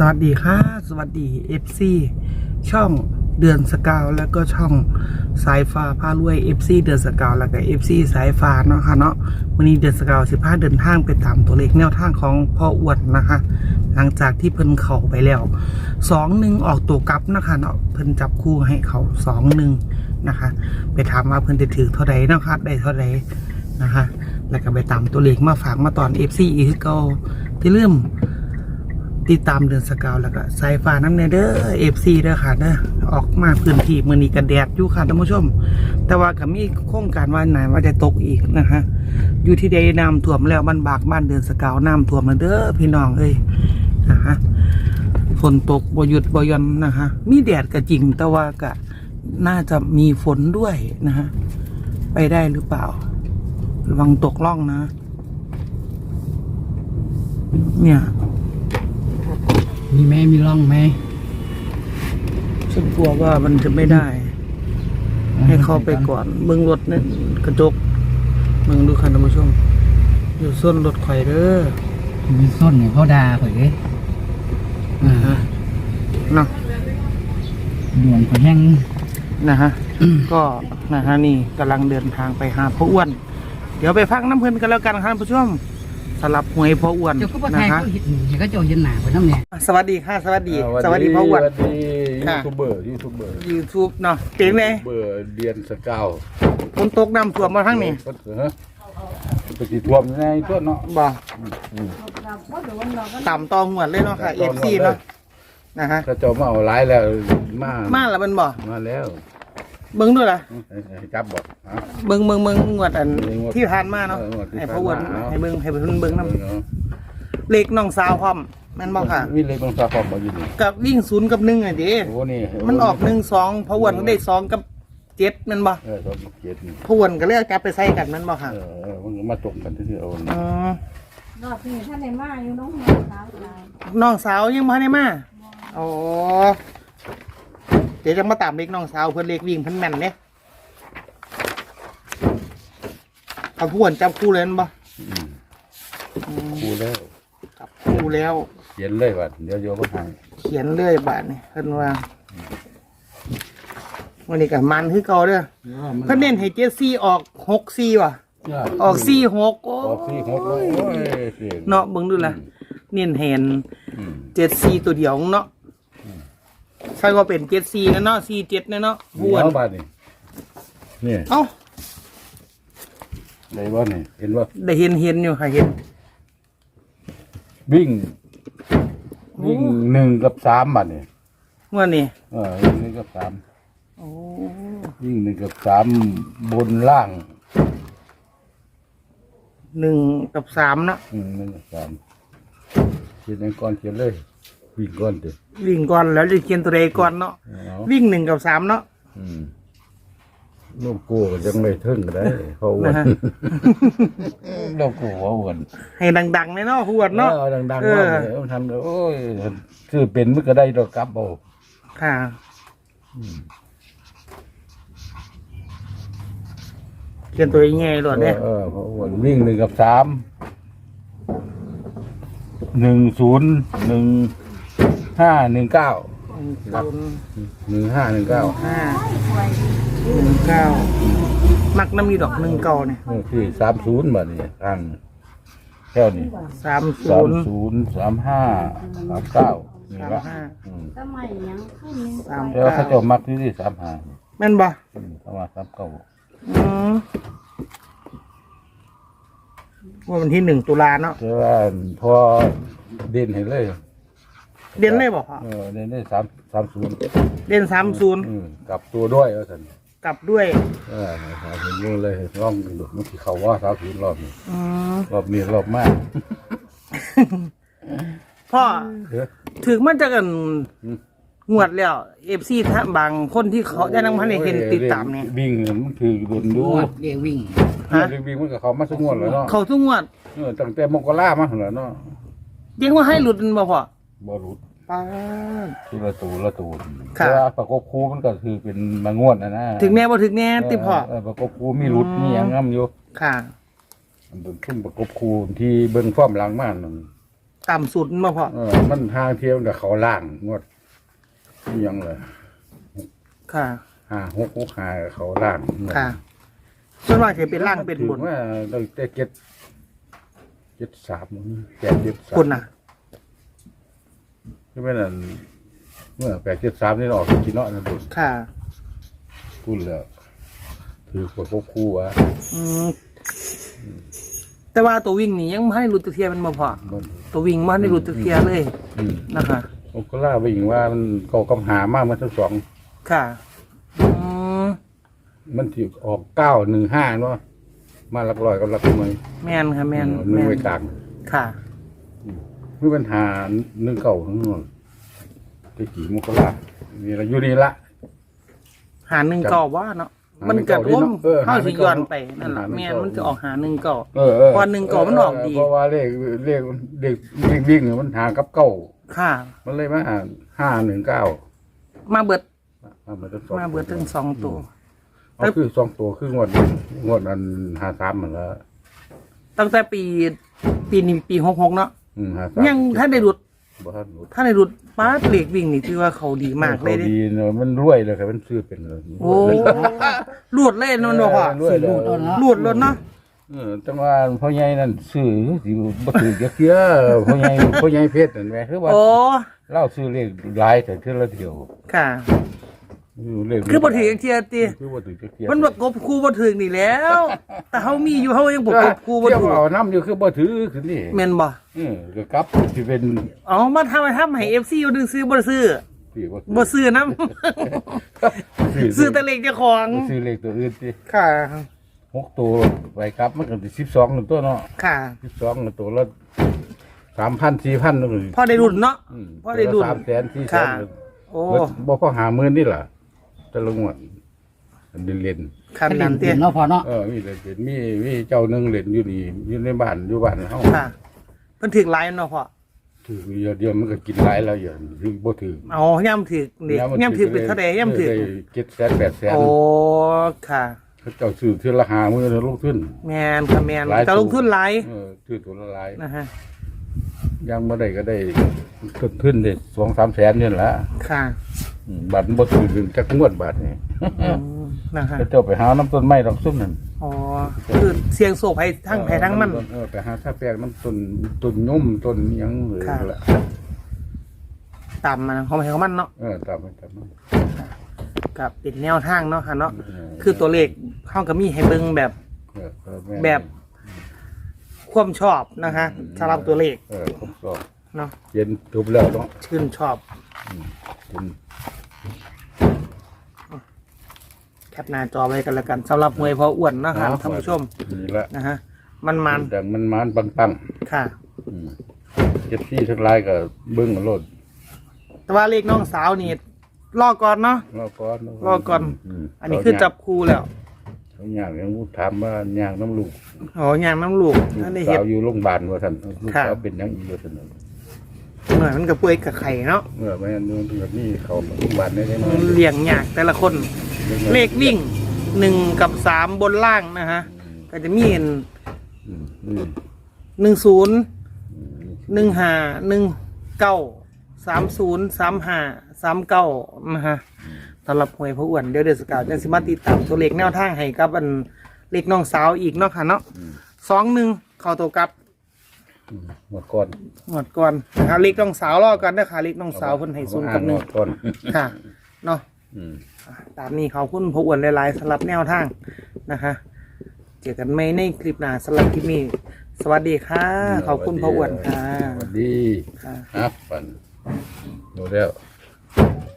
สวัสดีค่ะ สวัสดี FC ช่องเดือนสกาวแล้วก็ช่องสายฟ้าพารวย FC เดือนสกาวแล้วก็ FC สายฟ้าเนาะค่ะเนาะวันนี้เดือนสกาวสิบห้าเดินทางไปตามตัวเลขแนวทางของพ่ออวดนะคะ หลังจากที่เพิ่นเข่าไปแล้วสองหนึ่งออกตัวกลับนะคะเนาะเพิ่นจับคู่ให้เขาสองหนึ่งนะคะ ไปถามว่าเพิ่นจะถือเท่าใดเนะคะได้เท่าใดนะคะ แล้วก็ไปตามตัวเลขมาฝากมาตอน FC อีกก็ที่เริ่ม ติดตามเดือนสกาวแล้วก็สายฟ้าน้ำเนเด้อเอฟซีเด้อค่ะเด้อออกมาพื้นที่มือนี้กันแดดอยู่ค่ะท่านผู้ชม แต่ว่าก็มีโครงการว่าไหนว่าจะตกอีกนะคะอยู่ที่ใดน้ำท่วมแล้วบ้านบากบ้านเดือนสกาวน้ำท่วมแล้วเด้อพี่น้องเอ้ยนะคะฝนตกบหยุดบยอนนะคะมีแดดก็จริงแต่ว่าก็น่าจะมีฝนด้วยนะคะไปได้หรือเปล่าระวังตกล่องนะ เนี่ย มีไหมมีร่องไหมฉันกลัวว่ามันจะไม่ได้ ให้เข้าไปก่อนเมืองรถเนี่ยกระจกเมืองดูคันท่านผู้ชม อยู่ส้นรถข่อยเด้อมีส้นเนี่ยเขาด่าข่อยเด้อ่านะเนาะดวงข่อยแห้งนะฮะ ก็นะฮะนี่กำลังเดินทางไปหาพ่ออ้วน เดี๋ยวไปพักน้ำเพลินกันแล้วกันครับท่านผู้ชม สลับหวยพ่ออ้วนเจ้าก็บ่นะทายฮะเขาเห็นเห็นเขาเจ้าเห็นหน้าข่อยน้ำเนี่ยสวัสดีค่ะ สวัสดีอ่าสวัสดีพ่ออ้วน สวัสดียูค่ะทูบเบอร์ยูทูบเบอร์ยูทูบเนาะเก่งเลยเบอร์เดียนสกาวฝนตกน้ำท่วมมาทั้งนี้ฮะปฏิท่วมในทั่วเนาะบ่อืมต่ำตอหวดเลยเนาะค่ะเอฟซีเนาะนะฮะถ้าเจ้ามาเอาหลายแล้วมามาแล้วมันบ่มาแล้วเบิ้งด้วยล่ะให้จับบอกฮะ เบิ้งเบิ้งเบิ้งงวดอันเบิ้งงวดที่ผ่านมาเนาะเอองวดที่ให้พ่ออ้วนผ่านมาให้เบิ้งให้เพิ่นเบิ้งน้เนาะำเลขน้องสาวพร้อมแม่นบ่ค่ะวิเลยบางสาพอมาอยู่นี่กับวิ่งศูนย์กับหนึ่งอะเดิโอ้นี่มันออกหนึ่งสองพ่ออ้วนก็ได้สองกับเจ็ดแม่นบ่เออสองเจ็ดนี่พ่ออ้วนก็เลยเอาจับไปใส่กันแม่นบ่ค่ะเออเออมันก็มาตรงกันที่เอาอ๋อรอบนี้ท่านในมาอยู่น้องหัวสาวลายน้องสาวยังบ่ทันได้มาอ๋อเดี๋ยวจะมาตามเลขน้องสาวเพิ่นเลขวิ่งเพิ่นแม่นเด้ เอาพ่ออ้วนจับคู่เลยแม่นบ่ครูแล้วจับคู่แล้ว เขียนเลยว่าเดี๋ยวโยก็หายเขียนเรื่อยบาทนี่เพิ่นว่าวันนี้กับมันคือเก่าเด้อเพิ่นเน้นให้เจ็ดซี่ออกหกซี่ว่ะ ออกซี่หกโอ้ออกสี่หกเลยโอ้ยเก่งเนาะเบิ่งดูล่ะเน้นเห็นอืมเจ็ดซี่ตัวเดียวเนาะใช่ว่าเป็นเจ็ดซี่นะเนาะซี่เจ็ดนะเนาะบวนเอาบาดนี่นี่ เอ้า ได้บ่นี่เห็นว่าได้เห็นเห็นอยู่ค่ะเห็น วิ่ง วิ่งหนึ่งกับสามบาดนี่ว่านี่เออวิ่งหนึ่งกับสามโอ้วิ่งหนึ่งกับสามบนล่างหนึ่งกับสามเนาะอืมหนึ่งกับสามเขียนในก้อนเขียนเลย วิ่งก้อนเด็วิ่งก่อนแล้วจะเขียนตัวใดก่อนเนาะเอาวิ่งหนึ่งกับสามเนาะอืม ลูกกูก็ยังไม่ถึงก็ได้เพราะอ้วนนะฮะลูกกูว่าอ้วนให้ดังๆเลยเนาะพวดเนาะ ออดังๆเอเนาะอเดี๋ยวทำโอ้ยคือเป็นมันก็ได้ดอกกลับเอาค่ะ เขียนตัวใหญ่ๆหลอดเนี่ยเออเพราะอ้วนวิ่งหนึ่งกับสามหนึ่งศูนย์หนึ่งห้าหนึ่งเก้า ศูนย์หนึ่งห้าหนึ่งเก้าห้าหนึ่งเก้ามักน้ำมีดอกหนึ่งเก้าเนี่ยคือสามศูนย์บาทนี่อันแค่นี้สามศูสามนย์ศูนย์สามห้าสามเก้านี่สามละห้าอืมสมัยยังขึ้นยังสามแต่ว่าเขาเจะมักที่ที่สามห้าแม่นบ่อืมเขาว่าสามเก้าอืมว่าวันที่หนึ่งตุลาเนาะแต่ว่าพอเด่นเห็นเลย เด่นเลยบอกพ่อเออเด่นได้สามสามศูนย์เด่นสามศูนย์อืมกลับตัวด้วยว่าสันกลับด้วยเออสามศูนย์รู้เลยร่องดูมันคือเขาว่าสามศูนย์รอบนี้อืมรอบนี้รอบมากพ่อเด้อถึงมันจะกันอืม งวดแล้วเอฟซีถ้าบางคนที่เขาจะนั่งพันในเห็นติดตามเนี่ย วิ่งมันคือโดนดูงวดเรียกวิ่งฮะเรื่องวิ่งมันกับเขามาสงวนแล้วเนาะเขาทุกงวดเออตั้งแต่มกรามาแล้วเนาะยังว่าให้หลุดมันบ่พ่อ บอรุษป้าด ที่ละตูละตูค่ะ แต่ว่าประกบคู่มันก็คือเป็นมางวดนะนะถึงแน่บ่ถึงแน่ติพ่อ เประกบคู่มีรุดมีหยังง้ำอยู่ค่ะ มันเป็นขึ้นประกบคู่ที่เบิ้งฟ้อมหลังมากนั่นต่ำสุดมาพอเออมันทางเที่ยวกับเขาล่างงวดอิหยังเลยค่ะ ห้าหกหกห้าเขาล่างค่ะส่วนมากจะเป็นล่างเป็นบนถือว่าตั้งแต่เจ็ดเจ็ดสามแปดเจ็ดสาม คนน่ะ ใช่ไหมนั่นเมื่อแปดเจ็ดสามนี่ออกกินเนาะนะบุญค่ะพูดแล้วถือกดพวกคู่วะอืมแต่ว่าตัววิ่งนี่ยังไม่ให้รุดตะเทียมันมาพอมันตัววิ่งมันได้รุดตะเทียเลยอืมนะคะ ผมก็ล่าไปอีกว่ามันเก่ากำหามากมันทั้งสอง ค่ะอืมมันถือออกเก้าหนึ่งห้าเนาะมาหลักร้อยกับหลักหน่วยแมนค่ะแมนเออแมมือนไว้กลาง ค่ะ เมื่อปัญหาหนึ่งเก่าทั้งนั้นตะกี้มกรานี่ละอยู่นี่ละ หาหนึ่งก่อว่าเนาะหามันหนึ่งกัก่ดอดิร่วมเนาะเออเข้าหาหนึ่สิงก่อย้อนไปนั่นแหละหาหนึ่งแมนก่อมันจะออกหาหนึ่งก่อเออเออพอหนึ่งเก่ามันออกดีเพราะว่าเลขเลขเลขเลขวิ่งเนี่ยมันหากับเก้าค่ะ มันเลยมาหาห้าหนึ่งเก้ามาเบิด มาเบิดทั้งสองมาเบิดทั้งสองตัวเอาคือสองตัวคืองวดนี้งวดนั้นหาสามมันแล้วตั้งแต่ปีปีนี้ปีหกหกเนาะอืมหาสามยังถ้าได้รุดบ่ทันรู้ถ้าได้รุดป้าดเหล็กวิ่งนี่ถือว่าเขาดีมากเลยขเด้ ดีเนอะมันรวยเลยครับมันซื้อเป็นเลยโอ้รูดเล่นมันบอกว่าเออรวยเลยรูดรถเนาะเออจังว่าพ่อใหญ่นั่นซื้อสิบ่ถือจักเที่ยพ่อใหญ่พ่อใหญ่เพชรนั่นแหมคือว่าโอ้เล่าซื้อเลขหลายแต่เทื่อละเดียวค่ะ เลขคือบ่ถือเทียตีคือบ่ถือจักเที่ยมันบ่กบคู่บ่ถึงนี่แล้ว แต่เฮามีอยู่เฮายังบ่กบคู่บ่เที่ยวถูกเอาน้ำอยู่คือบ่ถือคือนี่แม่นบ่เออก็กลับสิเป็นเอามาทำให้ทำให้ FC อยู่ดึงซื้อบ่ได้ซื้อสิบ่บ่ซื้อนํซื้อแต่เลขเจ้าของซื้อเลขตัวอื่นสิค่ะหกตัวไปกลับมันก็สิ12นึงตัวเนาะค่ะ12นึงตัวละ3,000 4,000นึงพอได้รุ่นเนาะอืมพอได้รุ่นสามแสนสี่แสค่ะนโอ้บ่บ่พอหาหมื่นนี่ล่ะ แต่ละงวดอันนี้เล่นคันนั้นเตี้ยเนาะพอเนาะเออมีเล่นเป็นมีมีเจ้าหนึงเล่นอยู่นี่อยู่ในบ้านอยู่บ้านเฮาค่ะเพิ่นถึกหลายเนาะพ่อถือเดียวเดียวมันก็กินหลายแล้วอย่างถือบ่ถือเอาย่ำถึกนี่ย่ำถึกเป็นเท่าใดย่ำถึกเจ็ดแสนแปดแสนโอ้ค่ะเขาเจ้าซื้อเทือละหามือลงทุนแมนค่ะแมนหลายจะลงทุนหลายเออซื้อตัวละหลายนะฮะยังบ่ได้ก็ได้ขึ้นขึ้นได้สองสามแสนนี่แหละค่ะ อืมบัตรบ่ถือถึงจักงวดบาทนี่อืมนะฮะเขาเจ้าไปหาน้ำต้นไม้ดอกซุ่มนั่นอ๋อคือเสียงโศกให้ทั้งแผ่ทั้งมัน เออไปหาถ้าแปลงน้ำต้นต้นยุ่มต้นหยังเลยค่ะละต่ำมันของแผ่ของมันเนาะเออตามไปตามมากับเป็นแนวทางเนาะค่ะเนาะเออคือตัวเลขเข้ากับมีให้เบิ่งแบบ เออเออม่นแบบ ความชอบนะคะสำหรับตัวเลขเออผมสอบเนาะเย็นจบแล้วเนาะชื่นชอบ เย็นแคปหน้าจอไว้กันแล้วกันสำหรับมวยพออ้วนเนาะครับท่านผู้ชมนี่ละนะฮะมันมันดังมันมันปังปังๆค่ะๆอืมเจ็บซี่ทั้งหลายก็เบิ้งกันโลดแต่ว่าเลขน้องสาวนี่รอก่อนเนาะรอก่อนรอก่อนมอันนี้คือจับคู่แล้วเขาอยากยังพูดถามว่าอยากน้ำลูกอ๋อย่างน้ำลูกลูกนั่นได้สาเห็ดวอยู่โรงพยาบาลว่าท่านลูกค่ะสาวเป็นหยังอีกว่าท่าน หน่อยมันกับป่วยกับไข่เนาะเมื่อไม่งั้นนู่นแบบนี้เขาโรงพยาบาลได้ไหมเลี้ยงยากแต่ละคน เลขวิ่งหนึ่งกับสามบนล่างนะฮะ ก็จะมีอืมอืมหนึ่งศูนย์อืมหนึ่งห้าหนึ่งเก้าสามศูนย์สามห้าสามเก้านะฮะสำหรับหวยพระอ้วนเดี๋ยวเดือดสกาวจะสิมาติดตามตัวเลขแนวทางให้กับอันเลขน้องสาวอีกเนาะค่ะเนาะสองหนึ่งเข้าตัวกลับอืม หมดก่อนหมดก่อนนะคะเลขน้องสาวรอกันนะคะเลขน้องสาวเพิ่นให้ศูนย์กับหนึ่งหมดก่อนค่ะเนาะอืมตามนี้ขอบคุณพระอ้วนหลายๆสำหรับแนวทางนะคะเจอกันไม่ในคลิปหน้าสำหรับคลิปนี้สวัสดีค่ะ ขอบคุณพระอ้วนค่ะสวัสดีค่ะ ครับปันดูแล้ว